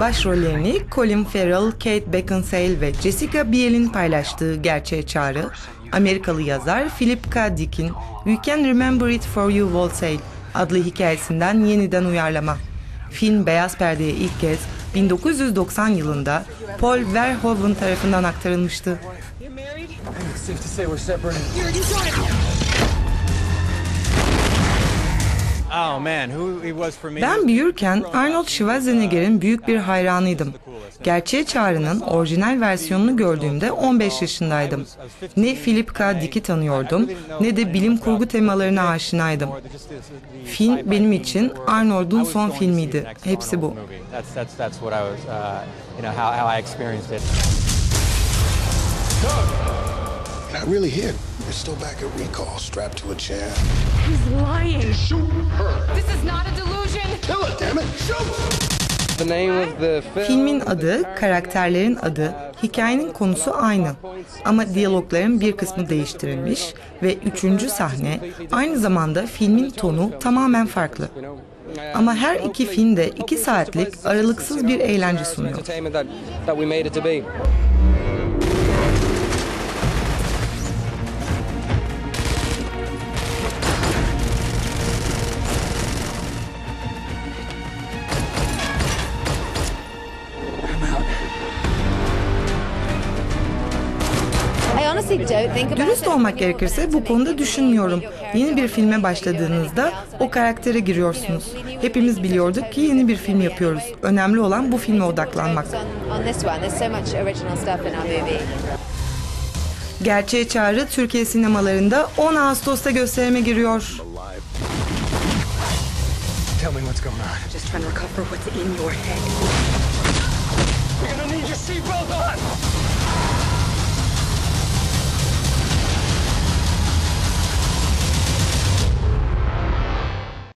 Başrollerini Colin Farrell, Kate Beckinsale ve Jessica Biel'in paylaştığı Gerçeğe Çağrı, Amerikalı yazar Philip K. Dick'in We Can Remember It For You Wholesale adlı hikayesinden yeniden uyarlama. Film beyaz perdeye ilk kez 1990 yılında Paul Verhoeven tarafından aktarılmıştı. Ben büyürken Arnold Schwarzenegger'in büyük bir hayranıydım. Gerçeğe Çağrı'nın orijinal versiyonunu gördüğümde 15 yaşındaydım. Ne Philip K. Dick'i tanıyordum ne de bilim kurgu temalarına aşinaydım. Film benim için Arnold'un son filmiydi. Hepsi bu. Really hit. You're still back at recall, strapped to a chair. He's lying. Shoot her. This is not a delusion. Kill her, damn it. Shoot! The name of the film. Filmin adı, karakterlerin adı, hikayenin konusu aynı. Ama diyalogların bir kısmı değiştirilmiş ve üçüncü sahne aynı zamanda filmin tonu tamamen farklı. Ama her iki film de iki saatlik aralıksız bir eğlence sunuyor. Dürüst olmak gerekirse bu konuda düşünmüyorum. Yeni bir filme başladığınızda o karaktere giriyorsunuz. Hepimiz biliyorduk ki yeni bir film yapıyoruz. Önemli olan bu filme odaklanmak. Gerçeğe Çağrı Türkiye sinemalarında 10 Ağustos'ta gösterime giriyor. Tell me what's going on. Just trying to recover what's in your head. You're gonna need your seatbelt on!